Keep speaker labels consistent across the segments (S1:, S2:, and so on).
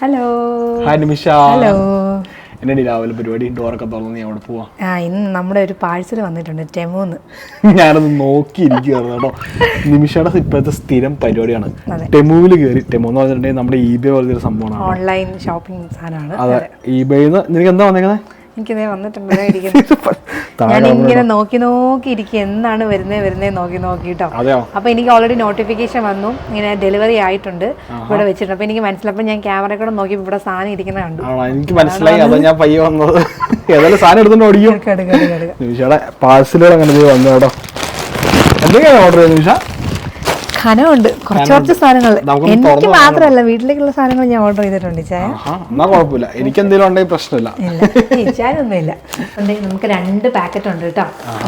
S1: Hello
S2: hi Nimisha
S1: hello
S2: എന്നടി രാവിലെ പരിപാടി? ഡോറൊക്കെ തുറന്ന് ഞാൻ അവിടെ പോവാ.
S1: ആ ഇന്ന് നമ്മുടെ ഒരു പാഴ്സൽ വന്നിട്ടുണ്ട് ടെമോന്ന്
S2: ഞാനത് നോക്കിയിരിക്കുകയായിരുന്നു കേട്ടോ. നിമിഷയുടെ ഇപ്പോഴത്തെ സ്ഥിരം പരിപാടിയാണ്. ടെമുവിൽ കയറി ടെമു എന്ന് പറഞ്ഞിട്ടുണ്ടെങ്കിൽ നമ്മുടെ ഇബേ പോലത്തെ ഒരു സംഭവമാണ്.
S1: ഓൺലൈൻ ഷോപ്പിംഗ് സാധനമാണ്.
S2: അതെ. ഇബേന്ന് നിനക്ക് എന്താ വന്നേക്കുന്നത്
S1: എനിക്കിതേ വന്നിട്ടുണ്ട്. ഞാൻ ഇങ്ങനെ നോക്കി നോക്കി ഇരിക്കും. എന്നാണ് വരുന്നത് വരുന്നത് നോക്കി
S2: നോക്കിട്ടോ
S1: അപ്പൊ എനിക്ക് ഓൾറെഡി നോട്ടിഫിക്കേഷൻ വന്നു. ഇങ്ങനെ ഡെലിവറി ആയിട്ടുണ്ട് ഇവിടെ വെച്ചിട്ടുണ്ട്. അപ്പൊ എനിക്ക് മനസ്സിലപ്പോ ഞാൻ ക്യാമറ കൂടെ നോക്കി ഇവിടെ സാധനം ഇരിക്കുന്നത് കണ്ടു.
S2: എനിക്ക് മനസ്സിലായി. അതാ ഞാൻ പയ്യെ വന്നത്. ഏതായാലും സാധനം എടുത്തോണ്ട് ഓടിക്കും. പാഴ്സലുകൾ അങ്ങനെ വന്നു കേട്ടോ എന്തൊക്കെയാണ് ഓർഡർ ചെയ്യുന്നത് നിമിഷ?
S1: ഖനമുണ്ട് കുറച്ച് കുറച്ച് സാധനങ്ങൾ. എനിക്ക് മാത്രമല്ല വീട്ടിലേക്കുള്ള സാധനങ്ങൾ ഞാൻ ഓർഡർ ചെയ്തിട്ടുണ്ട് ചായ
S2: എന്നാ കുഴപ്പമില്ല. എനിക്ക് എന്തെങ്കിലും ഉണ്ടെങ്കിൽ പ്രശ്നമില്ല.
S1: ഇല്ല. ഇച്ചാനൊന്നുമില്ല നമുക്ക് രണ്ട് പാക്കറ്റ് ഉണ്ട് കേട്ടോ.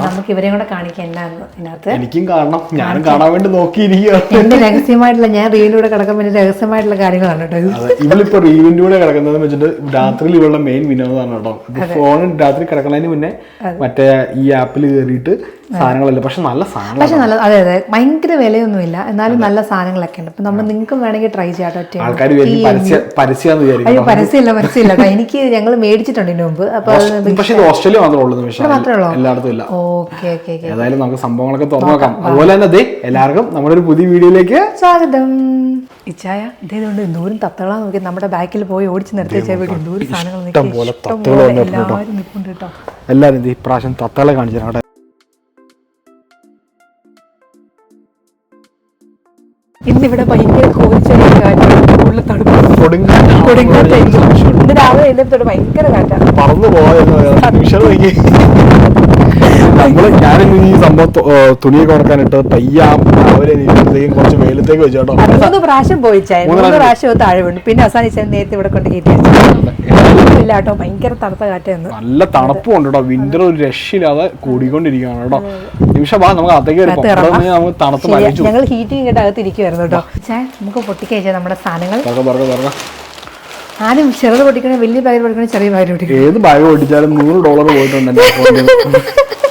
S1: നമുക്ക് ഇവരെയും കൂടെ കാണിക്കാം എന്നാന്ന് ഇതിനകത്ത്.
S2: എനിക്കും കാണണം. ഞാനും കാണാൻ വേണ്ടി നോക്കിയിരിക്കുക
S1: എന്റെ രഹസ്യമായിട്ടുള്ള ഞാൻ റീലിലൂടെ കിടക്കുമ്പോൾ എന്റെ രഹസ്യമായിട്ടുള്ള കാര്യങ്ങളാണ് കേട്ടോ
S2: ഇവളിപ്പോ റീവിന്റെ കൂടെ കിടക്കുന്നത് വെച്ചിട്ട് രാത്രിയിൽ ഇവളുടെ മെയിൻ വിനോദമാണ് കേട്ടോ. ഫോൺ രാത്രി കിടക്കുന്നതിന് മുന്നേ മറ്റേ ഈ ആപ്പിൽ കയറിയിട്ട് സാധനങ്ങളല്ല? പക്ഷെ നല്ല സാധനങ്ങൾ
S1: പക്ഷെ നല്ല അതെ അതെ. ഭയങ്കര വിലയൊന്നുമില്ല. എന്നാലും നല്ല സാധനങ്ങളൊക്കെ ഉണ്ട് അപ്പൊ നമ്മൾ നിങ്ങൾക്കും വേണമെങ്കിൽ ട്രൈ ചെയ്യാം ഒറ്റ
S2: ആൾക്കാർ
S1: അയ്യോ പരസ്യമില്ല പരസ്യമില്ല എനിക്ക് ഞങ്ങൾ മേടിച്ചിട്ടുണ്ട് ഇതിനു മുമ്പ്. അപ്പൊ
S2: പക്ഷെ ഇത് ഓസ്ട്രേലിയ മാത്രമേ ഉള്ളൂ
S1: മാത്രമേ ഉള്ളൂ?
S2: എല്ലായിടത്തും ഇല്ല.
S1: ഓക്കെ ഓക്കെ ഓക്കെ
S2: ഏതായാലും നമുക്ക് സംഭവങ്ങളൊക്കെ തുറന്നു നോക്കാം. അതുപോലെ തന്നെ ദേ എല്ലാവർക്കും നമ്മുടെ ഒരു പുതിയ വീഡിയോയിലേക്ക്
S1: സ്വാഗതം. ഇച്ചായ ഇതേതുകൊണ്ട് എന്തോരം തത്തകളാ നോക്കി നമ്മുടെ ബാക്കിൽ പോയി ഓടിച്ചു നിർത്തി എന്തോരം സാധനങ്ങൾ. എല്ലാവരും നിൽപ്പുണ്ട് കേട്ടോ.
S2: എല്ലാവരും ഇത് തത്തകളെ കാണിച്ചു
S1: ഇന്നിവിടെ ഭയങ്കര കോരിച്ചൊരു കാറ്റാണ് കൂടുതൽ തണുപ്പ്
S2: കൊടുങ്കാറ്റാണോ?
S1: കൊടുങ്കാറ്റായിരിക്കും.
S2: സംശയമുണ്ട്.
S1: ഇന്ന് രാവിലെ എഴുന്നേറ്റോട് ഭയങ്കര കാറ്റാണ്
S2: പറന്നു നോക്കി നമ്മൾ ഞാനും ഈ സംഭവം തുണിയൊക്കെ ഉറക്കാനിട്ട് പയ്യാം അവരെ കുറച്ച് വെയിലത്തേക്ക് വെച്ചു കേട്ടോ.
S1: മൂന്ന് പ്രാവശ്യം പോയിച്ചായി
S2: മൂന്ന്
S1: പ്രാവശ്യം താഴെ വീണു പിന്നെ അവസാനിച്ച നേരത്തെ ഇവിടെ കൊണ്ട് കയറ്റി കേട്ടോ ഭയങ്കര തണുത്ത കാറ്റായിരുന്നു.
S2: നല്ല തണുപ്പും ഉണ്ട് കേട്ടോ വിന്റർ ഒരു രക്ഷയില്ലാതെ കൂടിക്കൊണ്ടിരിക്കുകയാണ് കേട്ടോ. നിമിഷം വാ നമുക്ക് അകത്തേക്ക് നമുക്ക് തണുത്ത്
S1: ഞങ്ങൾ ഹീറ്റിംഗ് കേട്ട്. അകത്ത് ഇരിക്കുവായിരുന്നു കേട്ടോ നമുക്ക് പൊട്ടിക്കഴിച്ചാൽ നമ്മുടെ സാധനങ്ങൾ. ആദ്യം ചെറുത് പൊട്ടിക്കണേ വലിയ ബാഗ് പൊട്ടിക്കണേ ചെറിയ ബാഗ് പൊട്ടിക്കണം
S2: ഏത് ബാഗ് പൊട്ടിച്ചാലും നൂറ് ഡോളർ പോയിട്ടുണ്ട്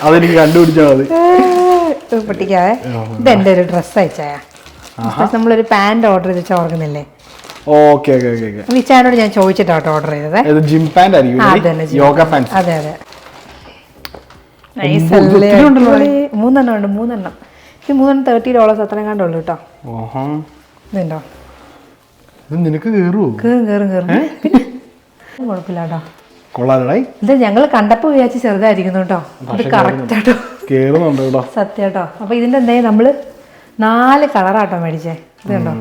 S2: അതെനിക്ക് കണ്ടുപിടിച്ചാൽ മതി.
S1: പൊട്ടിക്കാതെ ഇത് എന്റെ ഒരു ഡ്രസ്സ് അയച്ചായ നമ്മളൊരു പാന്റ് ഓർഡർ ചെയ്ത് ഓർക്കുന്നില്ലേ?
S2: ഓക്കെ ഓക്കെ ഓക്കെ
S1: വിച്ചാനോട് ഞാൻ ചോദിച്ചിട്ടാട്ടോ ഓർഡർ ചെയ്തത്.
S2: ഇത് ജിം പാന്റ് ആയിരിക്കും യോഗ പാൻസ്
S1: അതെ അതെ.
S2: നൈസ്
S1: അല്ലേ? മൂന്നെണ്ണം ഉണ്ട് മൂന്നെണ്ണം. ഈ മൂന്നെണ്ണം തേർട്ടി ഡോളേഴ്സ് അത്രയും കണ്ടുള്ളൂ കേട്ടോ. ഇതുണ്ടോ?
S2: ഇത് നിനക്ക് കയറുമോ
S1: കേറും കേറും കീറും. പിന്നെ കുഴപ്പമില്ല
S2: കൊള്ളാലടായി
S1: ഇത് ഞങ്ങൾ കണ്ടപ്പോൾ വിചാരിച്ച് ചെറുതായിരിക്കുന്നു കേട്ടോ. ഇത് കറക്റ്റ് ആട്ടോ
S2: കേറുന്നുണ്ട്. കേട്ടോ
S1: സത്യം കേട്ടോ. അപ്പൊ ഇതിന്റെ എന്തായാലും നമ്മൾ നാല് കളറാട്ടോ മേടിച്ചേ. ഇത് കണ്ടോ?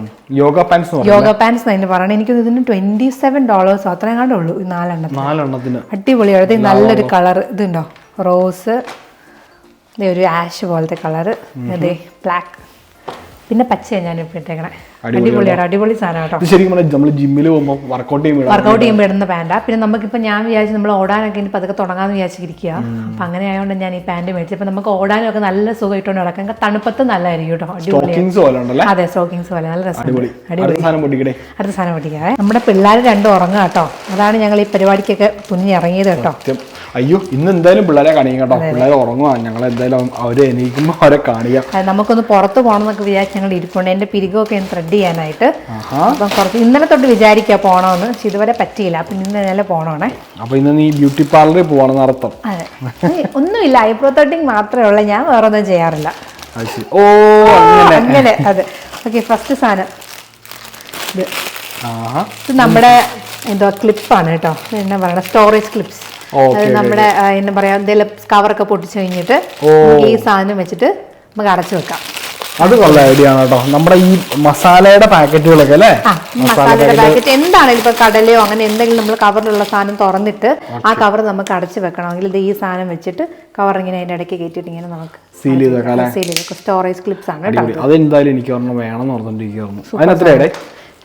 S2: യോഗ പാൻസ് എന്ന്
S1: യോഗ പാൻസ് അതിന് പറയണേ എനിക്ക് ഇതിന് ട്വന്റി സെവൻ ഡോളേഴ്സ് അത്രയും കണ്ടേ ഉള്ളൂ. ഈ നാലെണ്ണം
S2: നാലെണ്ണത്തിന്
S1: അടിപൊളിയാണ് ഇത് നല്ലൊരു കളർ ഇതുണ്ടോ റോസ് ഒരു ആഷ് പോലത്തെ കളർ അതെ ബ്ലാക്ക് പിന്നെ പച്ചയാണ് ഞാൻ ഇപ്പൊ ഇട്ടേക്കണേ. അടിപൊളിയാണ്? അടിപൊളി സാധനം കേട്ടോ.
S2: ശരിക്കും നമ്മൾ ജിമ്മിൽ പോകുമ്പോൾ വർക്കൗട്ട് ചെയ്യുമ്പോൾ
S1: വർക്കൗട്ട് ചെയ്യുമ്പോൾ ഇടുന്ന പാന്റാ പിന്നെ നമുക്കിപ്പോൾ ഞാൻ വിചാരിച്ചു നമ്മൾ ഓടാനൊക്കെ ഇനി പതുക്കെ തുടങ്ങാമെന്ന് വിചാരിച്ചിരിക്കുക അപ്പം അങ്ങനെ ആയതുകൊണ്ട് ഞാൻ ഈ പാന്റ് മേടിച്ചു അപ്പം നമുക്ക് ഓടാനൊക്കെ നല്ല സുഖമായിട്ടുണ്ട് നടക്കാം തണുപ്പത്ത് നല്ലതായിരിക്കും കേട്ടോ. അടിപൊളി
S2: സ്റ്റോക്കിങ്സ് പോലെ ഉണ്ടല്ലേ?
S1: അതെ സ്റ്റോക്കിങ്സ് പോലെ. നല്ല രസം
S2: അടിപൊളി. അടുത്ത സാധനം
S1: പഠിക്കാവേ നമ്മുടെ പിള്ളേർ രണ്ടും ഉറങ്ങാം കേട്ടോ. അതാണ് ഞങ്ങൾ ഈ പരിപാടിക്കൊക്കെ കുഞ്ഞി ഇറങ്ങിയത് കേട്ടോ
S2: അയ്യോ ഇന്ന് എന്തായാലും പിള്ളേരെ കാണിക്കും കേട്ടോ. പിള്ളേരെ ഉറങ്ങുക ഞങ്ങൾ എന്തായാലും അവരെ എണീക്കുമ്പോൾ അവരെ കാണിക്കാം.
S1: നമുക്കൊന്ന് പുറത്ത് പോകണം എന്നൊക്കെ വിചാരിച്ച് ഞങ്ങൾ ഇരിപ്പുണ്ട്. എന്റെ പിരികൊക്കെ ഒന്ന് ത്രെഡ് ചെയ്യാനായിട്ട്. അപ്പം കുറച്ച് ഇന്നലെ തൊട്ട് വിചാരിക്കുക പോകണമെന്ന് പക്ഷെ ഇതുവരെ പറ്റിയില്ല. അപ്പം ഇന്ന് ഇന്നലെ പോകണേ
S2: അപ്പൊ ഇന്ന് നീ ബ്യൂട്ടി പാർലറിൽ പോകണം അർത്ഥം.
S1: അതെ. ഒന്നുമില്ല. ഐബ്രോ തൊട്ടിങ് മാത്രമേ ഉള്ളൂ. ഞാൻ വേറെ ഒന്നും ചെയ്യാറില്ല
S2: ഓ അങ്ങനെ.
S1: അതെ. ഓക്കെ ഫസ്റ്റ് സാധനം. ഇത് നമ്മുടെ എന്തോ ക്ലിപ്പാണ് കേട്ടോ. എന്നാ പറയണ? സ്റ്റോറേജ് ക്ലിപ്സ് നമ്മുടെ എന്താ പറയാ എന്തെങ്കിലും കവറൊക്കെ പൊട്ടിച്ചു കഴിഞ്ഞിട്ട് ഈ സാധനം വെച്ചിട്ട് നമുക്ക് അടച്ചു വെക്കാം.
S2: അത് കൊള്ള ഐഡിയ ആണ് കേട്ടോ. നമ്മുടെ ഈ മസാലയുടെ പാക്കറ്റുകളൊക്കെ അല്ലേ?
S1: മസാലയുടെ പാക്കറ്റ്. എന്താണെങ്കിലും ഇപ്പൊ കടലയോ അങ്ങനെ എന്തെങ്കിലും നമ്മൾ കവറിലുള്ള സാധനം തുറന്നിട്ട് ആ കവർ നമുക്ക് അടച്ചു വെക്കണമെങ്കിൽ ഇത് ഈ സാധനം വെച്ചിട്ട് കവർ ഇങ്ങനെ അതിന്റെ ഇടയ്ക്ക് കയറ്റിയിട്ട് ഇങ്ങനെ നമുക്ക്
S2: സീൽ ചെയ്ത്
S1: സ്റ്റോറേജ് ക്ലിപ്സ് ആണ് കേട്ടോ
S2: അതെന്തായാലും എനിക്ക് ഓർമ്മ വേണം എന്ന് അതിനെത്രയുടെ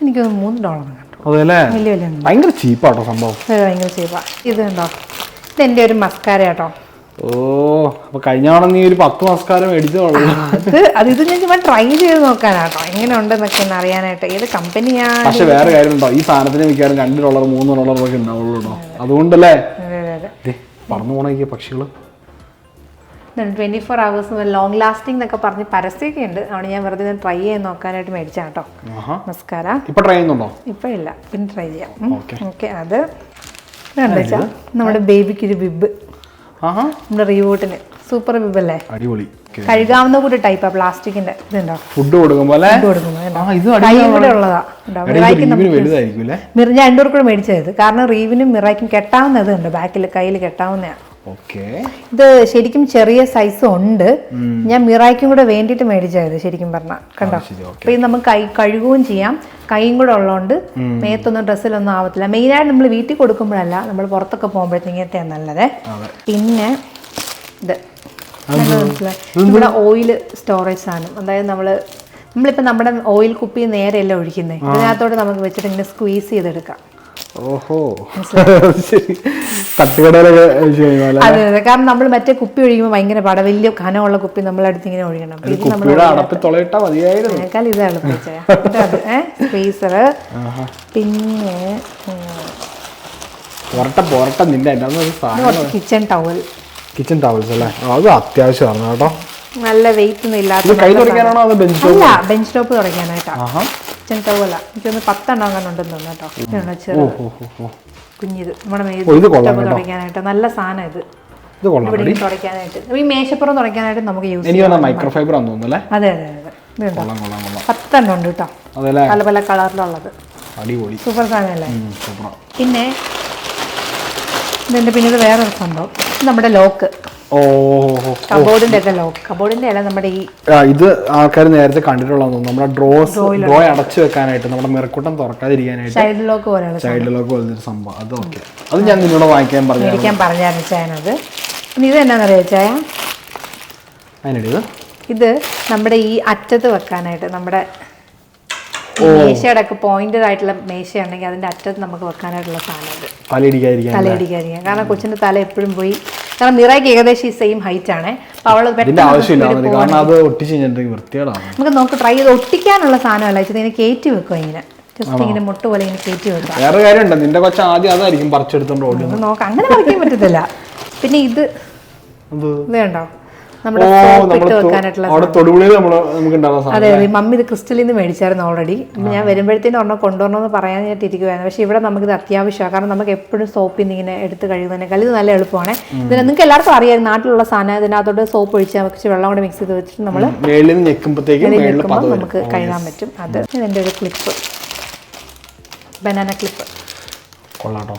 S1: എനിക്ക് മൂന്ന് ഡോളർ കണ്ടു
S2: അതെ അല്ലേ
S1: വലിയ വലിയ ഉണ്ട്.
S2: ഭയങ്കര ചീപ്പാട്ടോ സംഭവം.
S1: ഭയങ്കര ചീപ്പാ. ഇത് ഉണ്ടോ ഇത് എന്റെ ഒരു മസ്കാര കേട്ടോ
S2: ഓ അപ്പൊ കഴിഞ്ഞ തവണ നീ ഒരു പത്ത് മസ്കാരം മേടിച്ചോളൂ
S1: അത് അത് ഇത് ഞാൻ ചുമ്മാ ട്രൈ ചെയ്ത് നോക്കാനാട്ടോ. എങ്ങനെ ഉണ്ടെന്നൊക്കെ ഒന്ന് അറിയാനായിട്ട്. ഏത് കമ്പനിയാ
S2: പക്ഷെ വേറെ കാര്യം ഉണ്ടോ ഈ സാധനത്തിന് മിക്കവാറും രണ്ട് ഡോളർ മൂന്ന് ഡോളർ ഒക്കെ ഉണ്ടാവുള്ളൂ അതുകൊണ്ടല്ലേ? പറന്നു പോണേക്ക് പക്ഷികൾ.
S1: Twenty four hours long lasting എന്നൊക്കെ പറഞ്ഞ് പരസ്യമൊക്കെ ഉണ്ട് അവിടെ ഞാൻ വെറുതെ ട്രൈ ചെയ്യാൻ നോക്കാനായിട്ട് മേടിച്ചാ കേട്ടോ
S2: നമസ്കാരം.
S1: മസ്കാര
S2: ഇപ്പൊ ട്രൈ ചെയ്യുന്നുണ്ടോ?
S1: ഇപ്പോഴില്ല. പിന്നെ ട്രൈ ചെയ്യാം.
S2: ഓക്കെ.
S1: അത് എന്താ നമ്മുടെ ബേബിക്ക് ഒരു ബിബ് നമ്മുടെ റീവോട്ടിന് സൂപ്പർ ബിബ് അല്ലേ?
S2: അടിപൊളി.
S1: കഴുകാവുന്ന കൂടി ടൈപ്പാ പ്ലാസ്റ്റിക്കിന്റെ. ഇതുണ്ടോ?
S2: ഫുഡ്
S1: കൊടുക്കുമ്പോൾ ഉള്ളതാ. മിറ ഞാൻ രണ്ടു മേടിച്ചത് കാരണം റീവിനും മിറായ്ക്കും കെട്ടാവുന്നത് ഉണ്ട് ബാക്കിൽ കയ്യിൽ കെട്ടാവുന്നതാണ് ഇത് ശരിക്കും ചെറിയ സൈസ് ഉണ്ട്. ഞാൻ മിറായ്ക്കും കൂടെ വേണ്ടിയിട്ട് മേടിച്ചായത് ശരിക്കും പറഞ്ഞാൽ കണ്ടോ? അപ്പൊ ഇത് നമുക്ക് കൈ കഴുകുകയും ചെയ്യാം. കൈയും കൂടെ ഉള്ളതുകൊണ്ട് മേത്തൊന്നും ഡ്രസ്സിലൊന്നും ആവത്തില്ല. മെയിനായിട്ട് നമ്മൾ വീട്ടിൽ കൊടുക്കുമ്പോഴല്ല നമ്മൾ പുറത്തൊക്കെ പോകുമ്പോഴത്തേക്കത്തെ നല്ലത്. പിന്നെ ഇത് ഇവിടെ ഓയിൽ സ്റ്റോറേജ് സാധനം. അതായത് നമ്മൾ നമ്മളിപ്പോൾ നമ്മുടെ ഓയിൽ കുപ്പി നേരെയല്ല ഒഴിക്കുന്നത് ഇതിനകത്തോട്ട് നമുക്ക് വെച്ചിട്ട് ഇങ്ങനെ സ്ക്വീസ് ചെയ്തെടുക്കാം.
S2: ഓഹോ.
S1: അതെ അതെ. കാരണം നമ്മൾ മറ്റേ കുപ്പി ഒഴിക്കുമ്പോൾ ഭയങ്കര പാട. വലിയ ഘനമുള്ള കുപ്പി നമ്മളടുത്ത് ഇങ്ങനെ ഒഴിക്കണം. അപ്പൊ ഇത് നമ്മൾ
S2: കുപ്പിയുടെ അടപ്പിൽ തുളയിട്ടാ മതിയായിരുന്നു.
S1: അതിനേക്കാൾ ഇത് എളുപ്പിച്ചേ സ്പേസർ പിന്നെ കിച്ചൺ ടവൽ
S2: കിച്ചൺ ടവൽസ് അല്ലേ? അത് അത്യാവശ്യമാണ് കേട്ടോ.
S1: നല്ല വെയിറ്റ് ഒന്നും ഇല്ലാത്ത അല്ല ബെഞ്ച് ടോപ്പ് തുടയ്ക്കാനായിട്ടാ
S2: ആഹാ.
S1: കിച്ചൺ ടവല എനിക്കൊന്ന് പത്തെണ്ണം അങ്ങനെ ഉണ്ടെന്ന് തോന്നുന്നു കേട്ടോ. ചെറു കുഞ്ഞിത്. നമ്മുടെ ടോപ്പ് തുടയ്ക്കാനായിട്ട്. നല്ല സാധനം ഇത്. തുടയ്ക്കാനായിട്ട്. ഈ മേശപ്പുറം തുടയ്ക്കാനായിട്ട് നമുക്ക് യൂസ്
S2: ചെയ്യാം മൈക്രോ ഫൈബർ
S1: അതെ അതെ അതെ. പത്തെണ്ണം ഉണ്ട് കേട്ടോ. പല പല കളറിലുള്ളത്.
S2: അടിപൊളി.
S1: സൂപ്പർ സാധനമല്ലേ? പിന്നെ ഇതിന്റെ പിന്നെ വേറെ വേറൊരു സംഭവം. നമ്മുടെ ലോക്ക്.
S2: ഓ.
S1: കബോർഡിന്റെ ഒക്കെ ലോക്ക്. കബോർഡിന്റെ അല്ല നമ്മുടെ ഈ
S2: ഇത് ആൾക്കാർ നേരത്തെ കണ്ടിട്ടുള്ളതെന്ന് നമ്മുടെ ഡ്രോസ് ഡ്രോ അടച്ചു വെക്കാനായിട്ട് നമ്മുടെ മിറക്കൂട്ടം തുറക്കാതിരിക്കാനായിട്ട്
S1: സൈഡ് ലോക്ക് പോലെയാണ്
S2: സൈഡ് ലോക്ക് സംഭവം. അത് ഓക്കെ. അത് ഞാൻ നിന്നോട് വാങ്ങിക്കാൻ പറഞ്ഞു
S1: മേടിക്കാൻ പറഞ്ഞായിരുന്നു ചായനത്. പിന്നെ ഇത് എന്നാന്നറിയോ ചായ?
S2: ഇത്
S1: നമ്മുടെ ഈ അറ്റത്ത് വെക്കാനായിട്ട് നമ്മുടെ ഈ മേശയുടെ ഒക്കെ പോയിന്റഡ് ആയിട്ടുള്ള മേശയുണ്ടെങ്കിൽ അതിന്റെ അറ്റത്ത് നമുക്ക് വെക്കാനായിട്ടുള്ള സാധനം തലയിടിക്കാതിരിക്കാം
S2: തലയിടിക്കാതിരിക്കാൻ
S1: തലയിടിക്കാതിരിക്കാൻ. കാരണം കൊച്ചിന്റെ തല എപ്പോഴും പോയി. കാരണം മിറയ്ക്ക് ഏകദേശം ഈ സെയിം ഹൈറ്റ് ആണ്. അപ്പൊ
S2: അവൾ
S1: നമുക്ക് നോക്ക് ട്രൈ ചെയ്ത് ഒട്ടിക്കാനുള്ള സാധനമല്ല ഇത് ഇതിനെ കയറ്റി വെക്കുക ഇങ്ങനെ. ജസ്റ്റ് ഇങ്ങനെ മുട്ട പോലെ ഇങ്ങനെ കയറ്റി വെക്കുക.
S2: വേറെ കാര്യമുണ്ട് നിന്റെ കൊച്ച ആദ്യം അതായിരിക്കും പറിച്ചെടുത്തോണ്ട്
S1: നോക്കാം അങ്ങനെ പറിക്കാൻ പറ്റത്തില്ല. പിന്നെ ഇത് ഇത് കണ്ടോ?
S2: നമ്മൾ അവിടെ തൊടുപുഴയിൽ നമ്മൾ നമുക്ക്
S1: അതെ അതെ. മമ്മി ഇത് ക്രിസ്റ്റലിൽ നിന്ന് മേടിച്ചായിരുന്നു ഓൾറെഡി ഞാൻ വരുമ്പോഴത്തേനും ഒരെണ്ണം കൊണ്ടുവരണമെന്ന് പറയാനായിട്ട് ഇരിക്കുവായിരുന്നു പക്ഷേ ഇവിടെ നമുക്ക് ഇത് അത്യാവശ്യമാണ്. കാരണം നമുക്ക് എപ്പോഴും സോപ്പിൽ നിന്ന് ഇങ്ങനെ എടുത്ത് കഴുകുന്നതിനേക്കാൾ ഇത് നല്ല എളുപ്പമാണ്. ഇതിന് നിങ്ങൾക്ക് എല്ലാവർക്കും അറിയാം. നാട്ടിലുള്ള സാധനം ഇതിനകത്തോട്ട് സോപ്പ് ഒഴിച്ചാൽ നമുക്ക് വെള്ളം കൂടെ മിക്സ് ചെയ്ത് വെച്ചിട്ട് നമ്മൾ വെക്കുമ്പോൾ നമുക്ക് കഴുകാൻ പറ്റും. അത് ഇതിന്റെ ഒരു ക്ലിപ്പ് ബനാന ക്ലിപ്പ്
S2: കൊള്ളാട്ടോ.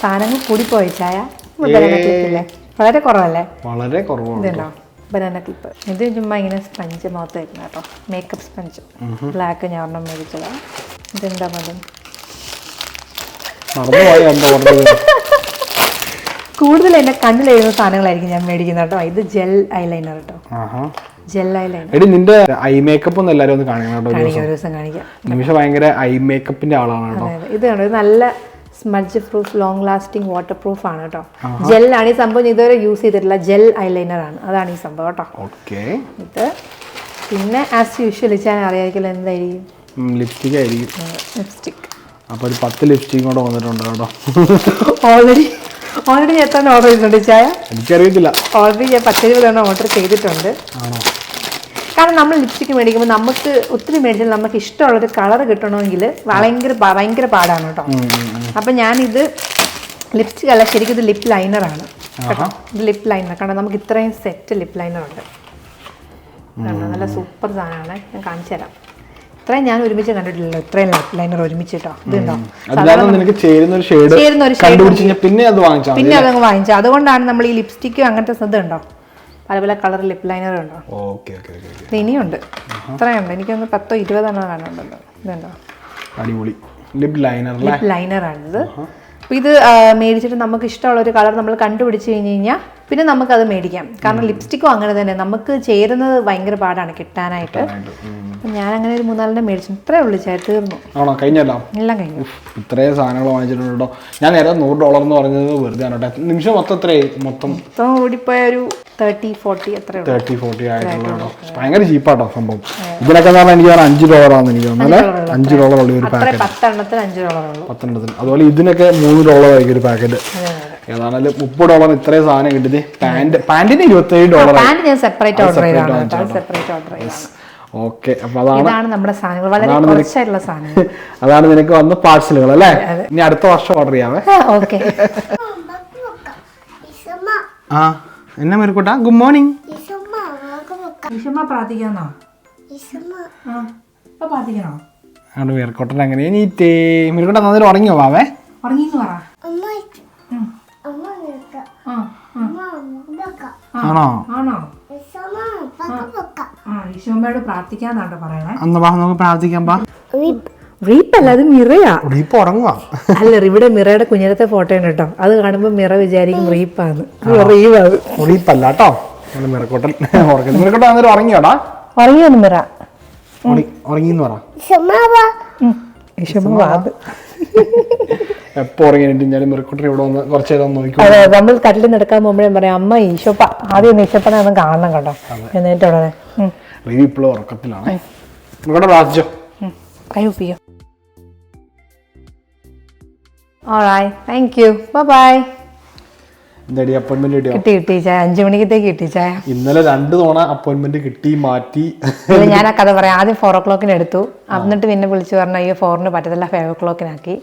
S1: സാധനങ്ങൾ കൂടിപ്പോയി ചായ. ബനാന ക്ലിപ്പില്ലേ വളരെ കുറവല്ലേ?
S2: വളരെ കുറവാണ്
S1: ഇതുണ്ടോ? ബനാന ക്ലിപ്പ് ഇത് ചുമ്മാ ഇങ്ങനെ സ്പഞ്ച് മുഖത്ത് വെക്കുന്ന കേട്ടോ. മേക്കപ്പ് സ്പഞ്ച് ബ്ലാക്ക് ഞാൻ ഒരെണ്ണം മേടിച്ചതാണ് ഇതെന്താ മതി കൂടുതൽ എന്റെ കണ്ണിലെഴുതുന്ന സാധനങ്ങളായിരിക്കും ഞാൻ മേടിക്കുന്നത് കേട്ടോ. ഇത് ജെൽ ഐലൈനർ കേട്ടോ. ജെൽ ഐലൈനർ
S2: എടി നിന്റെ ഐ മേക്കപ്പ് ഒന്ന് എല്ലാവരും ഒന്ന് കാണിക്കണം കേട്ടോ ഒരു
S1: ദിവസം. കാണിക്കാം.
S2: നിമിഷം ഭയങ്കര ഐ മേക്കപ്പിന്റെ ആളാണ് കേട്ടോ.
S1: ഇത് കണ്ടോ? നല്ല smudge proof long lasting waterproof ആണ് കേട്ടോ ആണ് ഈ സംഭവം. ഇതുവരെ യൂസ് ചെയ്തിട്ടില്ല. ജെൽ ഐലൈനർ ആണ്. അതാണ് ഈ സംഭവം കേട്ടോ
S2: ഓക്കെ
S1: ഇത് പിന്നെ ആസ് യൂഷ്വൽ ഞാൻ അറിയാമായിരിക്കില്ല എന്തായിരിക്കും?
S2: ലിപ്സ്റ്റിക് ആയിരിക്കും.
S1: ലിപ്സ്റ്റിക്
S2: അപ്പൊ ഒരു പത്ത് ലിപ്സ്റ്റിക് കൂടെ വന്നിട്ടുണ്ട് കേട്ടോ.
S1: ഓൾറെഡി ഓൾറെഡി ഞാൻ എത്ര ഓർഡർ ചെയ്തിട്ടുണ്ട് ചായ
S2: എനിക്കറിയത്തില്ല.
S1: ഓൾറെഡി ഞാൻ പത്തിരുപത് എണ്ണം ഓർഡർ ചെയ്തിട്ടുണ്ട്.
S2: ആണോ?
S1: കാരണം നമ്മൾ ലിപ്സ്റ്റിക് മേടിക്കുമ്പോൾ നമുക്ക് ഒത്തിരി മേടിച്ചാൽ നമുക്ക് ഇഷ്ടമുള്ളൊരു കളർ കിട്ടണമെങ്കിൽ ഭയങ്കര ഭയങ്കര പാടാണ് കേട്ടോ. അപ്പം ഞാനിത് ലിപ്സ്റ്റിക് അല്ല ശരിക്കും ഇത് ലിപ് ലൈനറാണ് ഇത് ലിപ്പ് ലൈനർ കാരണം നമുക്ക് ഇത്രയും സെറ്റ് ലിപ് ലൈനർ ഉണ്ട്? നല്ല സൂപ്പർ സാധനമാണ്. ഞാൻ കാണിച്ചു തരാം. ഇത്രയും ഞാൻ ഒരുമിച്ച് കണ്ടിട്ടില്ലല്ലോ. ഇത്രയും ലൈനർ ഒരുമിച്ച് കേട്ടോ. ഇതുണ്ടോ
S2: ചേരുന്ന ഒരു ഷെയ്ഡ് പിന്നെ അത് വാങ്ങിച്ചാൽ
S1: പിന്നെ അതങ്ങ് വാങ്ങിച്ചു അതുകൊണ്ടാണ് നമ്മൾ ഈ ലിപ്സ്റ്റിക്കും അങ്ങനത്തെ ശ്രദ്ധ ഉണ്ടോ? പല പല കളർ ലിപ് ലൈനർ ഉണ്ടോ? ഇത് ഇനിയുണ്ട് ഇത്രയുണ്ട്. എനിക്കൊന്ന് പത്തോ ഇരുപതെണ്ണോ കാണുന്നുണ്ടല്ലോ ഇതുണ്ടോ?
S2: അടിപൊളി. ലിപ് ലൈനർ
S1: ലിപ് ലൈനറാണിത് അപ്പോൾ ഇത് മേടിച്ചിട്ട് നമുക്ക് ഇഷ്ടമുള്ള ഒരു കളർ നമ്മൾ കണ്ടുപിടിച്ച് കഴിഞ്ഞ് കഴിഞ്ഞാൽ പിന്നെ നമുക്കത് മേടിക്കാം. കാരണം ലിപ്സ്റ്റിക്കും അങ്ങനെ തന്നെ. നമുക്ക് ചേരുന്നത് ഭയങ്കര പാടാണ് കിട്ടാനായിട്ട്. അങ്ങനെ ഒരു മൂന്നാലിനെ മേടിച്ചു. ഇത്രേ ഉള്ളു ചേ തീർന്നു.
S2: ആണോ? കഴിഞ്ഞല്ലോ?
S1: എല്ലാം കഴിഞ്ഞു.
S2: ഇത്രേ സാധനങ്ങൾ വാങ്ങിച്ചിട്ടുണ്ട് കേട്ടോ. ഞാൻ നേരെ നൂറ് ഡോളർ എന്ന് പറഞ്ഞത് വെറുതെ ആണ് കേട്ടോ. നിമിഷം മൊത്തം എത്രയായി? മൊത്തം
S1: മൊത്തം ഓടിപ്പോയ ഒരു തേർട്ടി ഫോർട്ടി എത്ര ഉള്ളൂ.
S2: തേർട്ടി ഫോർട്ടി ആയിട്ടുള്ള കേട്ടോ. ഭയങ്കര ചീപ്പാട്ടോ സംഭവം. ഇതിനൊക്കെ എന്ന് പറഞ്ഞാൽ എനിക്ക് അഞ്ച് അഞ്ച് ഡോളറാണെന്ന് എനിക്ക് തോന്നുന്നു അഞ്ച് ഡോളർ ഉള്ള ഒരു പാക്കറ്റ്
S1: പത്തെണ്ണത്തിന് അഞ്ച് ഡോളറുള്ളൂ
S2: പത്തെണ്ണത്തിന്. അതുപോലെ ഇതിനൊക്കെ മൂന്ന് ഡോളർ ആയിരിക്കും ഒരു പാക്കറ്റ് ഏതാണെങ്കിലും മുപ്പത് ഡോളർ ഇത്രയും സാധനം കിട്ടിയത്. പാന്റ് പാന്റിന് ഇരുപത്തേഴ് ഡോളർ
S1: പാന്റ് ഞാൻ സെപ്പറേറ്റ് ഓർഡർ
S2: വാങ്ങിച്ചോ
S1: സെപ്പറേറ്റ് ഓർഡർ
S2: ഓക്കെ അപ്പൊ അതാണ്
S1: നമ്മുടെ സാധനങ്ങൾ. വളരെ
S2: അതാണ് നിനക്ക്
S1: കുറച്ചായിട്ടുള്ള സാധനങ്ങൾ.
S2: അതാണ് നിനക്ക് വന്ന പാഴ്സലുകൾ അല്ലേ? ഇനി അടുത്ത വർഷം ഓർഡർ ചെയ്യാമേ
S1: ഓക്കെ.
S2: ആ എന്നെ മെരുക്കൂട്ടാ ഗുഡ് മോർണിംഗ്
S1: പ്രാർത്ഥിക്കാന്നോ? പ്രാർത്ഥിക്കണോ?
S2: അവിടെ മെരുക്കോട്ടൻ അങ്ങനെ നീറ്റേ മെരുക്കോട്ടൻ നന്നായിട്ട് ഉറങ്ങിയോ വാവേ?
S1: ഉറങ്ങിന്ന് പറ.
S3: അമ്മ
S1: ഉം.
S3: അമ്മ നിൽക്കാം
S1: ആ, ആ,
S3: അമ്മ വെക്കാം
S2: ആണോ?
S1: ആണോ
S3: ഇസമ്മ നമുക്ക് വെക്കാം
S1: ആ ഈശോമ്മയോട് പ്രാർത്ഥിക്കാന്നാട്ടോ പറയണേ.
S2: അന്ന് വാ നമുക്ക് പ്രാർത്ഥിക്കാം പാ
S1: റീപ്പല്ല അത് മിറയാ.
S2: ഇപ്പൊ ഉറങ്ങുവാ.
S1: അല്ല ഇവിടെ മിറയുടെ കുഞ്ഞിലത്തെ ഫോട്ടോ ആണ് കേട്ടോ. അത് കാണുമ്പോ മിറ വിചാരിക്കും റീപ്പാന്ന് റീവാത്
S2: ഉറീപ്പല്ല കേട്ടോ. മെറുക്കോട്ടൻ. ഉറങ്ങുന്നു മെറുക്കോട്ടൻ അന്നേരം ഉറങ്ങിയോടാ
S1: ഉറങ്ങിയൊന്ന് മിറ?
S2: ഉറങ്ങിന്ന് പറ.
S3: ഇസമ്മ വാ.
S1: ഈശോമ്മ വാത്
S2: എപ്പോ ഉറങ്ങി കഴിഞ്ഞാലും മെറുക്കോട്ടൻ ഇവിടെ വന്ന് കുറച്ച് നേരം നോക്കി
S1: അതെ നമ്മൾ കട്ടിൽ നടക്കാൻ പോകുമ്പോഴേ പറയാം അമ്മ ഈശോപ്പ ആദ്യം ഈശോപ്പനെ ഒന്ന് കാണണം കേട്ടോ. എന്നിട്ട് ഉടനെ ഉം,
S2: ഇപ്പോഴും ഉറക്കത്തിലാണ്. മെറുക്കോട്ടൻ പ്രാർത്ഥിച്ചോ.
S1: കൈ ഒപ്പിയോ ഓളായി താങ്ക് യു ബൈ
S2: എന്താടി അപ്പോയിന്റ്മെന്റ് കിട്ടിയോ?
S1: കിട്ടി കിട്ടി ചായ. അഞ്ചു മണിക്കത്തേക്ക് കിട്ടി ചായ.
S2: ഇന്നലെ രണ്ട് തവണ അപ്പോയിന്റ്മെന്റ് കിട്ടി മാറ്റി.
S1: ഞാൻ ആ കഥ പറയാം. ആദ്യം ഫോർ ഓ ക്ലോക്കിന് എടുത്തു. എന്നിട്ട് പിന്നെ വിളിച്ചു പറഞ്ഞു അയ്യോ ഫോറിന് പറ്റത്തില്ല ഫൈവ് ഓ ക്ലോക്കിനാക്കി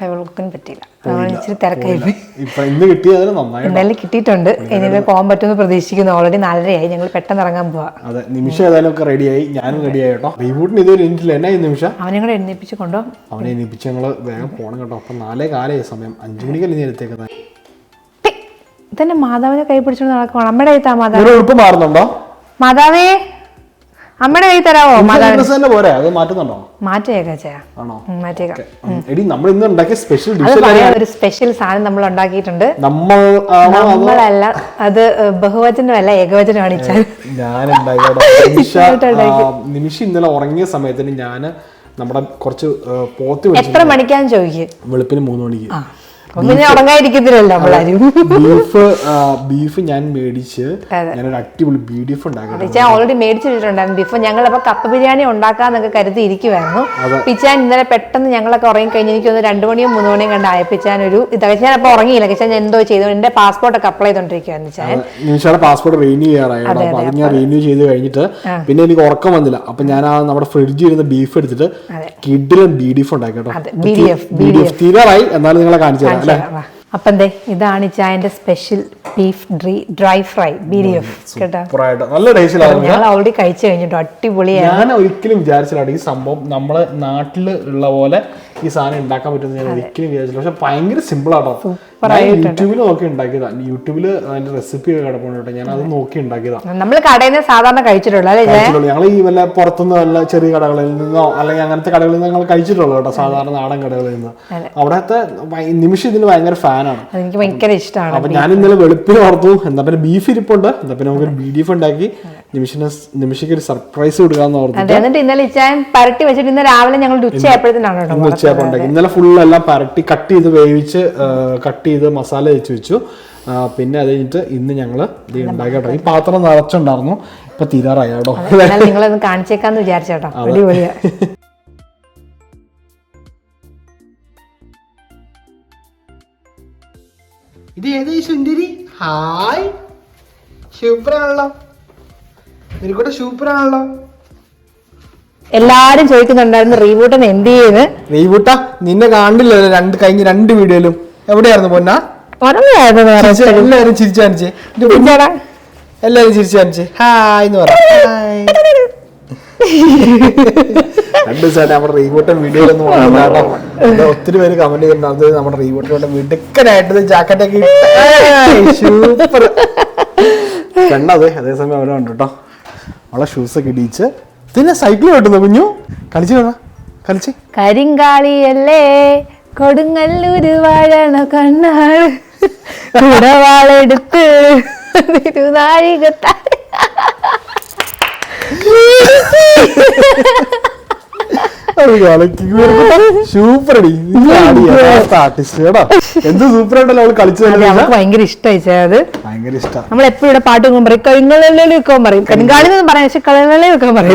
S1: ഫൈവ് ഓ ക്ലോക്കിന് പറ്റിയില്ല. അതുകൊണ്ട് ഇച്ചിരി തിരക്കായി
S2: ഇപ്പൊ ഇന്ന് കിട്ടിയതിന് നന്നായി
S1: എന്തായാലും കിട്ടിയിട്ടുണ്ട്. ഇനി പോകാൻ പറ്റുമെന്ന് പ്രതീക്ഷിക്കുന്നു. ഓൾറെഡി നാലരയായി. ഞങ്ങൾ പെട്ടെന്ന് ഇറങ്ങാൻ പോവാ.
S2: അതെ നിമിഷം ഏതായാലും ഒക്കെ റെഡിയായി ഞാനും റെഡിയായി കേട്ടോ. റീബൂട്ടിന് ഇതുവരെ എനിക്കില്ല എന്നാ ഈ നിമിഷം?
S1: അവനെ കൂടെ എഴുന്നേപ്പിച്ച് കൊണ്ടോ
S2: അവനെ എണീപ്പിച്ച് ഞങ്ങൾ വേഗം പോണം കേട്ടോ. അപ്പൊ നാലേ കാലേ സമയം. അഞ്ചു മണിക്കല്ലേ ഞാൻ എത്തിയേക്കുന്നത്
S1: ഇതന്നെ മാതാവിനെ കൈ പിടിച്ചോണ്ട് നടക്കുവാണ് അമ്മയുടെ കൈ താ മാതാവ്.
S2: ഉടുപ്പ് മാറുന്നുണ്ടോ?
S1: മാതാവേ അമ്മയുടെ കൈ തരാവോ
S2: പോരെ? അത് മാറ്റുന്നുണ്ടോ?
S1: മാറ്റിയേക്കാ ചെയ്യാ മാറ്റിയേക്കാം.
S2: എടി നമ്മൾ ഇന്ന് ഉണ്ടാക്കിയ സ്പെഷ്യൽ ഡിഷ്
S1: ഒരു സ്പെഷ്യൽ സാധനം നമ്മൾ ഉണ്ടാക്കിയിട്ടുണ്ട്.
S2: നമ്മൾ
S1: നമ്മളല്ല അത് ബഹുവചനമല്ല ഏകവചനമാണ്
S2: ഞാൻ നിമിഷ ഇന്നലെ ഉറങ്ങിയ സമയത്തിന് ഞാൻ നമ്മുടെ കുറച്ച് പോത്തി
S1: എത്ര മണിക്കാന്ന് ചോദിക്കും.
S2: വെളുപ്പിന് മൂന്ന് മണിക്ക്.
S1: പിന്നെ ഉറങ്ങാതിരിക്കത്തില്ലല്ലോ
S2: ബീഫ് ബീഫ് ഞാൻ മേടിച്ച് ഞാനൊരു അടിപൊളി ബീഫ് ഉണ്ടാക്കി
S1: പിച്ചാൻ ഓൾറെഡി മേടിച്ചിട്ടുണ്ടായിരുന്നു ബീഫ്. ഞങ്ങൾ ഞങ്ങളപ്പോ കപ്പ ബിരിയാണി ഉണ്ടാക്കാന്നൊക്കെ കരുതി ഇരിക്കുവായിരുന്നു പിച്ചാൻ ഇന്നലെ പെട്ടെന്ന് ഞങ്ങളൊക്കെ ഉറങ്ങി കഴിഞ്ഞ് എനിക്കൊന്ന് രണ്ടു മണിയും മൂന്ന് മണിയും കണ്ട് ആയപ്പിച്ചാൻ ഒരു ഇതൊക്കെ ഞാൻ അപ്പൊ ഉറങ്ങിയില്ല. കിച്ചാൻ ഞാൻ എന്തോ ചെയ്തു. എന്റെ പാസ്പോർട്ടൊക്കെ അപ്ലൈ ചെയ്തോണ്ടിരിക്കുവായിരുന്നു
S2: നിമിഷയുടെ പാസ്പോർട്ട് റിന്യൂ ചെയ്യാറായി കേട്ടോ. അപ്പൊ അത് ഞാൻ റിന്യൂ ചെയ്ത് കഴിഞ്ഞിട്ട് പിന്നെ എനിക്ക് ഉറക്കം വന്നില്ല. അപ്പൊ ഞാൻ ആ നമ്മുടെ ഫ്രിഡ്ജിൽ ഇരുന്ന ബീഫ് എടുത്തിട്ട് കിഡിലും ബി ഡി എഫ് ഉണ്ടാക്കി കേട്ടോ. തീരാറായി. എന്നാലും നിങ്ങളെ കാണിച്ചു തരാം.
S1: അപ്പൊ എന്തേ ഇതാണ് ചായന്റെ special beef dry fry B D F കേട്ടോ?
S2: നല്ല ടേസ്റ്റിലായിരുന്നു
S1: ഞാൻ ഓൾറെഡി കഴിച്ചു കഴിഞ്ഞിട്ടോ അടിപൊളിയാണ്
S2: ഞാൻ ഒരിക്കലും വിചാരിച്ചില്ല ഈ സംഭവം നമ്മളെ നാട്ടിൽ ഉള്ള പോലെ ഈ സാധനം ഉണ്ടാക്കാൻ പറ്റുമെന്ന് ഞാൻ ഒരിക്കലും വിചാരിച്ചില്ല. പക്ഷെ ഭയങ്കര സിമ്പിൾ ആട്ടോ. യൂട്യൂബിൽ നോക്കി ഉണ്ടാക്കിയതാണ് യൂട്യൂബിൽ അതിന്റെ റെസിപ്പി ഒക്കെ കിടപ്പുണ്ട് ഞാൻ അത് നോക്കി ഉണ്ടാക്കിയതാ.
S1: നമ്മൾ കടയിൽ നിന്ന് സാധാരണ കഴിച്ചിട്ടുള്ളൂ
S2: ഞങ്ങൾ ഈ വല്ല പുറത്തുനിന്ന് വല്ല ചെറിയ കടകളിൽ നിന്നോ അല്ലെങ്കിൽ അങ്ങനത്തെ കടകളിൽ നിന്ന് ഞങ്ങൾ കഴിച്ചിട്ടുള്ളൂ കേട്ടോ. സാധാരണ നാടൻ കടകളിൽ നിന്ന്. അവിടത്തെ നിമിഷം ഇതിന് ഭയങ്കര ഫാനാണ്
S1: എനിക്ക് ഭയങ്കര ഇഷ്ടമാണ്
S2: അപ്പൊ ഞാൻ ഇന്നലെ വെളുപ്പിന് ഓർത്തു എന്താ പിന്നെ ബീഫ് ഇരിപ്പുണ്ട്. എന്താ പിന്നെ നമുക്ക് ബി ഡി എഫ് ഉണ്ടാക്കി നിമിഷിന് നിമിഷയ്ക്ക് ഒരു സർപ്രൈസ് കൊടുക്കുക ഓർത്തു
S1: അതെ ഇന്നലെ ഇച്ചായം പരട്ടി വെച്ചിട്ട് ഇന്ന് രാവിലെ ഞങ്ങൾ ഉച്ചയായപ്പോഴത്തേനാണ്
S2: ഉച്ചയായപ്പോൾ ഇന്നലെ ഫുൾ എല്ലാം പരട്ടി കട്ട് ചെയ്ത് വേവിച്ച് കട്ട് ചെയ്ത് മസാല വെച്ച്. വെച്ചു പിന്നെ അത് കഴിഞ്ഞിട്ട് ഇന്ന് ഞങ്ങൾ ഇത് ഉണ്ടാക്കി കേട്ടോ ഈ പാത്രം നിറച്ചുണ്ടായിരുന്നു. ഇപ്പൊ തീരാറായി? കേട്ടോ
S1: എന്നാൽ നിങ്ങളൊന്ന് കാണിച്ചേക്കാന്ന് വിചാരിച്ചേട്ടോ അടിപൊളിയാ.
S2: ഇത് ഏകദേശം ഈ സുന്ദരി ഹായ്. സൂപ്പറാണല്ലോ നിനക്കൂടെ സൂപ്പറാണല്ലോ.
S1: എല്ലാരും ചോദിക്കുന്നുണ്ടായിരുന്നു റീബൂട്ടൻ എന്ത് ചെയ്യുന്നു
S2: റീബൂട്ട നിന്നെ കാണില്ലല്ലോ രണ്ട് കഴിഞ്ഞ രണ്ട് വീഡിയോയിലും? എവിടെയായിരുന്നു പൊന്ന?
S1: എല്ലാരും
S2: ചിരിച്ച് കാണിച്ചേ.
S1: എല്ലാരും
S2: എല്ലാവരും ചിരിച്ചു കാണിച്ചേ. ഹായ് എന്ന് പറ. ഹായ് രണ്ട് ദിവസമായിട്ട് നമ്മുടെ റീബൂട്ടൻ വീഡിയോയിലൊന്നും കേട്ടോ. ഒത്തിരി പേര് കമന്റ് ചെയ്യുന്നുണ്ട്. അത് നമ്മുടെ റീബൂട്ടിലോട്ട് മിടുക്കനായിട്ട് ജാക്കറ്റ് ഒക്കെ സൂപ്പർ കണ്ടത് അതേസമയം അവരെ ഉണ്ട് കേട്ടോ. അവളെ ഷൂസ് ഒക്കെ ഇടിച്ച് പിന്നെ സൈക്കിൾ കിട്ടുന്നു കുഞ്ഞു. കളിച്ചു കാണാ കളിച്ച്.
S1: കരിങ്കാളിയല്ലേ? കൊടുങ്ങല്ലൂർ വാഴണ കണ്ണാൾ കുടവാളെടുത്ത് തിരുനാഴികത്താ ഭയങ്കര ഇഷ്ടമായി അത്
S2: ഭയങ്കര ഇഷ്ടം.
S1: നമ്മൾ എപ്പോഴും ഇവിടെ പാട്ട് വെക്കുമ്പോൾ പറയും വെക്കാൻ പറയും. കരിങ്കാളി എന്ന് പറയാം പക്ഷെ കളികളെ വെക്കാൻ പറയും.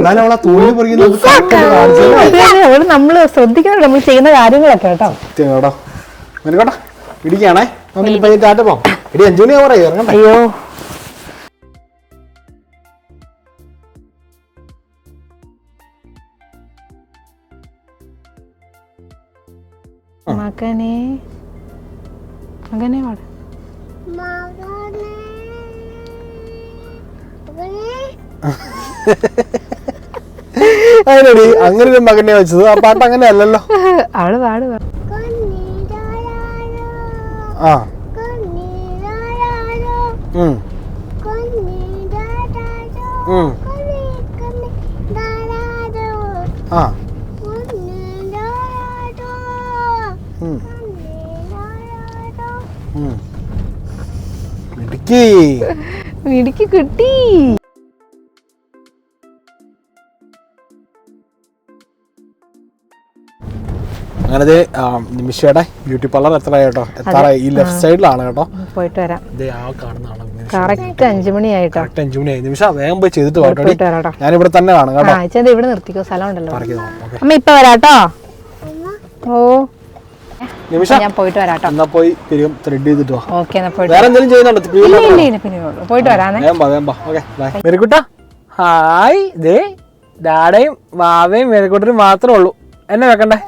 S2: എന്നാലും
S1: നമ്മൾ ശ്രദ്ധിക്കുന്നുണ്ട്. നമ്മൾ ചെയ്യുന്ന കാര്യങ്ങളൊക്കെ കേട്ടോ.
S2: ഇടിക്കാണേ. നമുക്ക് ടാറ്റ പോവാം. അഞ്ചു മണിയാ പറയും. ഇറങ്ങണ്ടേ?
S1: അയ്യോ. മകനെ. മകനെ പാട്
S2: അതിനടി അങ്ങനെ ഒരു മകനെ വെച്ചത്. ആ പാട്ട് അങ്ങനെ അല്ലല്ലോ.
S1: അവൾ പാട് പാട്.
S3: കണ്ണീരായാലോ
S2: ആ. ഉം, ആ
S3: കണ്ണീരായാലോ
S2: ഉം,
S3: കണ്ണീരായാലോ
S2: ഉം. മിടുക്കി.
S1: കിട്ടി.
S2: അങ്ങനെ ദേ, നിമിഷയുടെ ബ്യൂട്ടി പാർലർ എത്ര കേട്ടോ എത്ര? ഈ ലെഫ്റ്റ് സൈഡിലാണ് കേട്ടോ.
S1: പോയിട്ട് വരാം.
S2: ദേ ആ കാണുന്ന ആളെ
S1: കറക്റ്റ് അഞ്ചു മണിയായിട്ടോ
S2: കറക്റ്റ് അഞ്ചു മണിയായി നിമിഷ വേഗം പോയി ചെയ്തിട്ട്
S1: പോയിട്ട് വരാട്ടോ
S2: ഞാനിവിടെ തന്നെ കാണും കേട്ടോ.
S1: ഇവിടെ നിർത്തിക്കോ? സ്ഥലം ഉണ്ടല്ലോ. അമ്മ ഇപ്പൊ വരാട്ടോ. ഓ. ഞാൻ പോയിട്ട് വരാട്ടോ.
S2: എന്നാ പോയി പിരിയും ത്രെഡ് ചെയ്തിട്ട് വാ.
S1: ഓക്കെ എന്നാ പോയിട്ട്
S2: വേറെ എന്തെങ്കിലും ചെയ്യുന്നുണ്ടോ?
S1: ഇല്ല ഇല്ല ഇല്ല പിന്നെ പോയിട്ട്
S2: വരാനേ
S4: മെരുക്കുട്ട. ഹായ് ദേ ഡാഡയും വാവയും മെരുക്കുട്ടനും മാത്രമേ ഉള്ളൂ. എന്നെ വെക്കണ്ടേ?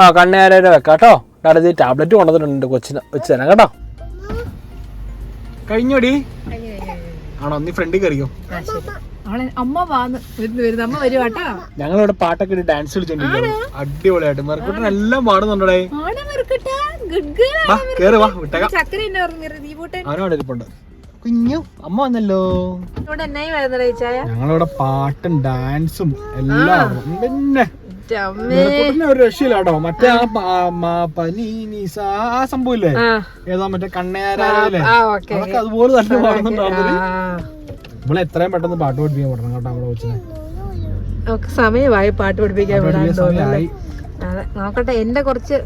S4: ആ കണ്ണേരെ വെക്കാം കേട്ടോ ഡാഡ ഇത് ടാബ്ലറ്റ് കൊണ്ടുവന്നിട്ടുണ്ട് കൊച്ചിന് വെച്ച് തരാം കേട്ടോ.
S2: കഴിഞ്ഞോടി? ആണോ നീ ഫ്രണ്ടിൽ കയറിയോ
S1: അവളെ അമ്മ വാന്ന് വരുന്നു വരുന്നു. അമ്മ വരുവാട്ടോ
S2: ഞങ്ങളിവിടെ പാട്ടൊക്കെ ഇട്ട് ഡാൻസ് കളിച്ചോണ്ടിരിക്കുന്നു അടിപൊളിയായിട്ട് മെറക്കുട്ടൻ എല്ലാം പാടുന്നുണ്ടേ
S1: ചക്കര എന്നെ പറഞ്ഞു
S2: കുഞ്ഞു അമ്മ വന്നല്ലോ. ഞങ്ങളിവിടെ പാട്ടും ഡാൻസും എല്ലാം പിന്നെ ഒരു രക്ഷയില്ല കേട്ടോ മറ്റേ ആ പ- ആ മ- പനി നീ സാ ആ സംഭവം ഇല്ലേ ഏതാ മറ്റേ കണ്ണേരാ അതൊക്കെ അതുപോലെ തന്നെ പാടുന്നുണ്ടാവുന്നത് നമ്മളെ എത്രയും പെട്ടെന്ന് പാട്ട് പഠിപ്പിക്കാൻ പറ്റണം കേട്ടോ നമ്മുടെ കൊച്ചിനെ.
S1: നമുക്ക് സമയമായി. പാട്ട് പഠിപ്പിക്കാൻ വിടാൻ തോന്നുന്നു. അതെ നോക്കട്ടെ എന്റെ കുറച്ച്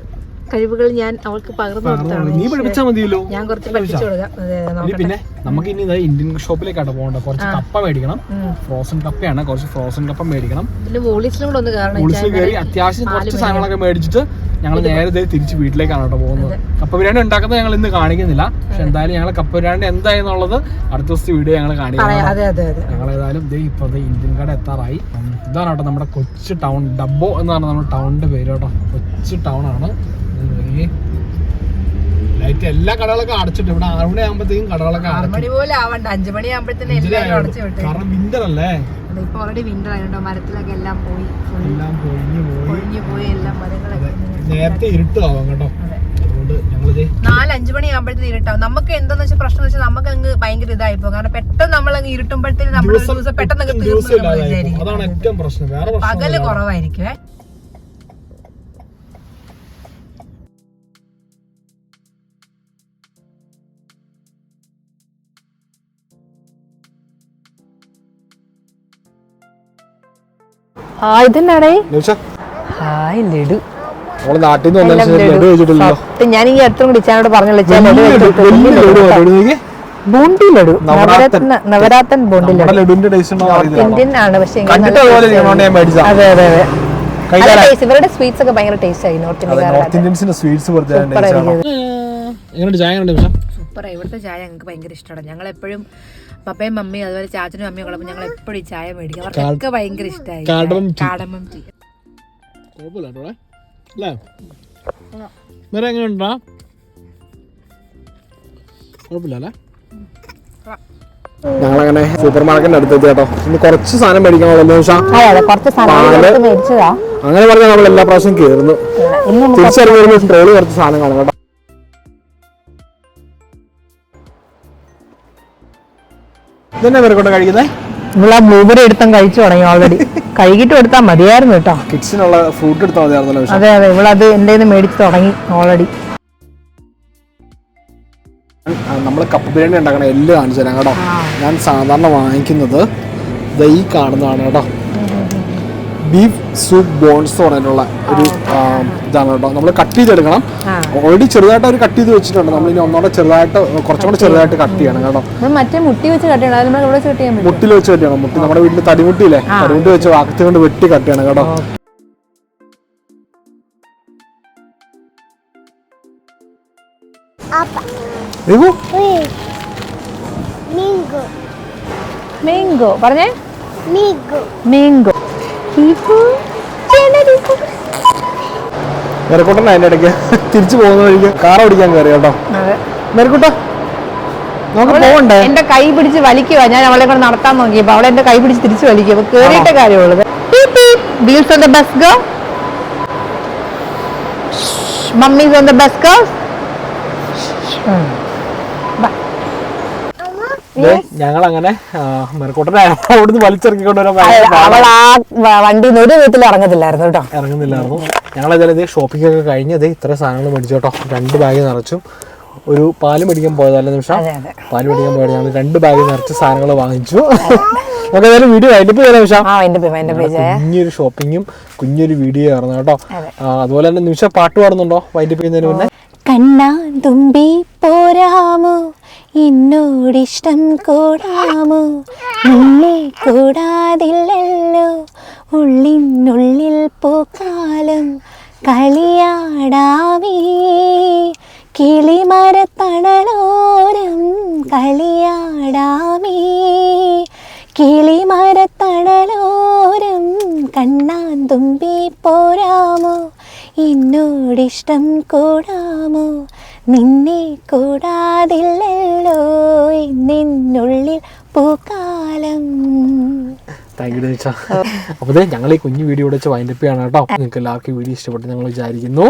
S1: കഴിവുകൾ ഞാൻ അവൾക്ക് പകർന്നു കൊടുത്താണ്.
S2: നീ പഠിപ്പിച്ചാ മതിയല്ലോ.
S1: ഞാൻ കുറച്ച് പഠിപ്പിച്ചു കൊടുക്കാം.
S2: പിന്നെ നമുക്ക് ഇനി ഇതാ ഇന്ത്യൻ ഷോപ്പിലേക്കാണ് പോകണ്ട കുറച്ച് കപ്പ മേടിക്കണം. ഫ്രോസൺ കപ്പയാണ്. കുറച്ച് ഫ്രോസൺ കപ്പ മേടിക്കണം.
S1: പിന്നെ വോളീസിലും കൂടെ ഒന്ന് കാരണം
S2: അത്യാവശ്യം കുറച്ച് സാധനങ്ങളൊക്കെ മേടിച്ചിട്ട് ഞങ്ങൾ നേരത്തെ തിരിച്ച് വീട്ടിലേക്കാണ് കേട്ടോ പോകുന്നത് കപ്പ ബിരിയാണി ഉണ്ടാക്കുന്നത് ഞങ്ങൾ ഇന്ന് കാണിക്കുന്നില്ല. പക്ഷെ എന്തായാലും ഞങ്ങൾ കപ്പ ബിരിയാണി എന്തായെന്നുള്ളത് അടുത്ത ദിവസത്തെ വീഡിയോ ഞങ്ങൾ കാണിക്കാം ഞങ്ങൾ ഏതായാലും ഇതേ ഇപ്പൊ ഇന്ത്യൻ കട എത്താറായി. ഇതാണ് കേട്ടോ നമ്മുടെ കൊച്ചു ടൗൺ. ഡബ്ബോ എന്നാണ് നമ്മുടെ ടൗണിന്റെ പേര് കേട്ടോ കൊച്ചു ടൗൺ ആണ്. ലൈറ്റ് എല്ലാ കടകളൊക്കെ അടച്ചിട്ട് ഇവിടെ ആറ് മണി ആകുമ്പോഴത്തേക്കും കടകളൊക്കെ കാരണം വിന്റർ അല്ലേ?
S1: ഇപ്പൊ ഓൾറെഡി വിന്റർ ആയതുകൊണ്ടോ മരത്തിലൊക്കെ എല്ലാം പോയി.
S2: എല്ലാം പൊഴിഞ്ഞു പോയി.
S1: പൊഴിഞ്ഞു പോയി.
S2: നേരത്തെ ഇരുട്ടാവാം കേട്ടോ.
S1: അതെ.
S2: അതുകൊണ്ട് ഞങ്ങളിത്
S1: നാല് അഞ്ചു മണി ആകുമ്പോഴത്തേന് ഇരുട്ടാവും. നമുക്ക് എന്താന്ന് വെച്ചാൽ പ്രശ്നം വെച്ചാൽ നമുക്ക് അങ്ങ് ഭയങ്കര ഇതായി പോകും കാരണം പെട്ടെന്ന് നമ്മൾ അങ്ങ് ഇരുട്ടുമ്പോഴത്തേക്ക് നമ്മൾ ഒരു ദിവസം പെട്ടെന്ന് അങ്ങ് തീർന്നു പകൽ കുറവായിരിക്കും ഹായ് ഇതെന്നാടേ? ഹായ് ലഡു.
S2: നമ്മൾ നാട്ടിൽ നിന്ന്
S1: ഞാൻ ഈ അടുത്തും ലഡു
S2: നോക്കിയേ.
S1: ബൂണ്ടി ലഡു
S2: നവരാത്തൻ.
S1: ബോണ്ടി ലഡു. ഇന്ത്യൻ ആണ് പക്ഷെ
S2: കണ്ടിട്ട് അതുപോലെ ഞാൻ മേടിച്ചതാ.
S1: അതെ അതെ അതെ. ഇവരുടെ സ്വീറ്റ്സ് ഒക്കെ ഭയങ്കര ടേസ്റ്റ് ആയി നോർത്ത്
S2: ഇന്ത്യൻസിന്റെ സ്വീറ്റ്സ് എങ്ങനെയുണ്ട് ചായ
S1: സൂപ്പർ ഇവിടുത്തെ ചായ ഞങ്ങൾക്ക് ഭയങ്കര ഇഷ്ടമാണ്. ഞങ്ങൾ എപ്പോഴും പപ്പയും മമ്മിയും അതുപോലെ ചാച്ചനും അമ്മയും ഉള്ളപ്പോൾ ഞങ്ങൾ എപ്പോഴും ചായ മേടിക്കും. അവർക്കൊക്കെ ഭയങ്കര ഇഷ്ടമായി. Cardamom tea.
S2: അല്ലേ? വേറെ എങ്ങനെയുണ്ടാ? കുഴപ്പമില്ല അല്ലേ? ഞങ്ങളങ്ങനെ സൂപ്പർ മാർക്കറ്റിന്റെ അടുത്തെത്തി കേട്ടോ. ഇനി കുറച്ച് സാധനം മേടിക്കാനുള്ള അങ്ങനെ പറഞ്ഞാൽ നമ്മൾ എല്ലാ പ്രാവശ്യം കയറുന്നു തിരിച്ചറിഞ്ഞു വരുമ്പോൾ ട്രോളി കുറച്ച് സാധനം കാണും കേട്ടോ. ഇതന്നെ പേരെക്കൊണ്ട് കഴിക്കുന്നത്
S1: നമ്മൾ ആ ബ്ലൂബെറി എടുത്തും കഴിച്ചു തുടങ്ങി ഓൾറെഡി കഴുകിട്ട് കൊടുത്താൽ മതിയായിരുന്നു കേട്ടോ.
S2: കിഡ്സിനുള്ള ഫ്രൂട്ട് എടുത്താൽ മതിയായിരുന്നല്ലോ
S1: അതെ അതെ ഇവളത് എന്റെ കയ്യിൽ മേടിച്ച് തുടങ്ങി ഓൾറെഡി
S2: നമ്മൾ കപ്പ് ബിരിയാണി ഉണ്ടാക്കണ എല്ലാം കാണിച്ചു തരാം കേട്ടോ. ഞാൻ സാധാരണ വാങ്ങിക്കുന്നത് ദാ കാണുന്നതാണ് കേട്ടോ. ബീഫ് സൂപ്പ് ബോൺസ് പറഞ്ഞിട്ടുള്ള ഒരു ഇതാണ് കേട്ടോ. നമ്മൾ കട്ട് ചെയ്തെടുക്കണം. ഓൾറെഡി ചെറുതായിട്ട് അവർ കട്ട് ചെയ്ത് വെച്ചിട്ടുണ്ട്. നമ്മൾ ഇനി ഒന്നോടെ ചെറുതായിട്ട് കുറച്ചും കൂടെ ചെറുതായിട്ട് കട്ട് ചെയ്യണം കേട്ടോ.
S1: മറ്റേ മുട്ടി വെച്ച് കട്ട് ചെയ്യണം.
S2: മുട്ടിൽ വെച്ച് കട്ട് ചെയ്യണം. മുട്ടി നമ്മുടെ വീട്ടിൽ തടിമുട്ടിയില്ലേ? തടിമുട്ടി വെച്ച് വാക്കത്തി കൊണ്ട് വെട്ടി കട്ട് ചെയ്യണം കേട്ടോ.
S1: മീങ്കോ പറഞ്ഞേ?
S3: മീങ്കോ
S1: മേങ്കോ
S5: മെരക്കൂട്ടൻ അതിന്റെ ഇടയ്ക്ക് തിരിച്ചു പോകുന്ന വഴിക്ക് കാർ ഓടിക്കാൻ കയറി കേട്ടോ. മെരക്കൂട്ട നമുക്ക് പോകണ്ടേ
S1: എന്റെ കൈ പിടിച്ച് വലിക്കുക ഞാൻ അവളെ കൂടെ നടത്താൻ നോക്കിയപ്പോ അവളെ എന്റെ കൈ പിടിച്ച് തിരിച്ചു വലിക്കുക അപ്പൊ കേറിയിട്ട കാര്യമുള്ളത് wheels on the bus go mummies on the bus go
S2: ഞങ്ങൾ അങ്ങനെ മെറക്കോട്ടനെ അവിടുന്ന് വലിച്ചിറക്കിക്കൊണ്ട്
S1: അവൾ ആ വ- വണ്ടിയിൽ നിന്ന് ഒരു വീട്ടിൽ ഇറങ്ങത്തില്ലായിരുന്നു കേട്ടോ.
S2: ഇറങ്ങുന്നില്ലായിരുന്നു. ഞങ്ങൾ ഇതായത് ഇതേ ഷോപ്പിംഗ് ഒക്കെ കഴിഞ്ഞ് ഇതേ ഇത്ര സാധനങ്ങൾ മേടിച്ചു കേട്ടോ. രണ്ട് ബാഗ് നിറച്ചു. ഒരു പാൽ മേടിക്കാൻ പോയതല്ല നിമിഷം? പാൽ മേടിക്കാൻ പോയത്. ഞങ്ങൾ രണ്ട് ബാഗ് നിറച്ച് സാധനങ്ങൾ വാങ്ങിച്ചു. നമുക്ക് ഏതായാലും വീഡിയോ നിമിഷം. കുഞ്ഞൊരു ഷോപ്പിങ്ങും കുഞ്ഞൊരു വീഡിയോ ആയിരുന്നു കേട്ടോ. അതുപോലെ തന്നെ നിമിഷം പാട്ട് പാടുന്നുണ്ടോ? വൈൻഡപ്പ് ചെയ്യുന്നതിന് മുന്നേ.
S1: കണ്ണാ തുമ്പി പോരാമോ. എന്നോടിഷ്ടം കൂടാമോ? നിന്നെ കൂടാതില്ലല്ലോ. ഉള്ളിനുള്ളിൽ പൂക്കാലം കളിയാടാമേ കിളിമരത്തണലോരം കളിയാടാമേ കിളിമരത്തണലോരം കണ്ണാൻ തുമ്പി പോരാമോ എന്നോടിഷ്ടം കൂടാമോ? നിന്നെ കൂടാതില്ലല്ലോ നിന്നുള്ളിൽ പൂക്കാലം.
S2: താങ്ക് യു അപ്പോൾ ഞങ്ങൾ ഈ കുഞ്ഞു വീഡിയോ വൈൻഡ് വൈൻഡപ്പ് ചെയ്യണം കേട്ടോ. നിങ്ങൾക്ക് എല്ലാവർക്കും വീഡിയോ ഇഷ്ടപ്പെട്ടു ഞങ്ങൾ വിചാരിക്കുന്നു.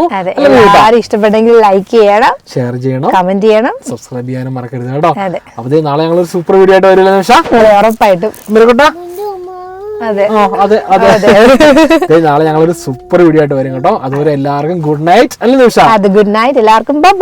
S1: ഇഷ്ടപ്പെട്ടെങ്കിൽ ലൈക്ക് ചെയ്യണം
S2: ഷെയർ ചെയ്യണം
S1: കമന്റ് ചെയ്യണം.
S2: സബ്സ്ക്രൈബ് ചെയ്യാനും മറക്കരുത് കേട്ടോ.
S1: അപ്പൊ
S2: അപ്പോൾ നാളെ ഞങ്ങൾ ഒരു സൂപ്പർ വീഡിയോ ആയിട്ട് വരില്ല
S1: ഉറപ്പായിട്ടും. അതെ.
S2: അതെ നാളെ ഞങ്ങൾ ഒരു സൂപ്പർ വീഡിയോ ആയിട്ട് വരും കേട്ടോ. അതുപോലെ എല്ലാവർക്കും ഗുഡ് നൈറ്റ് അല്ലേ നിമിഷ?
S1: ഗുഡ് നൈറ്റ് എല്ലാവർക്കും ബൈ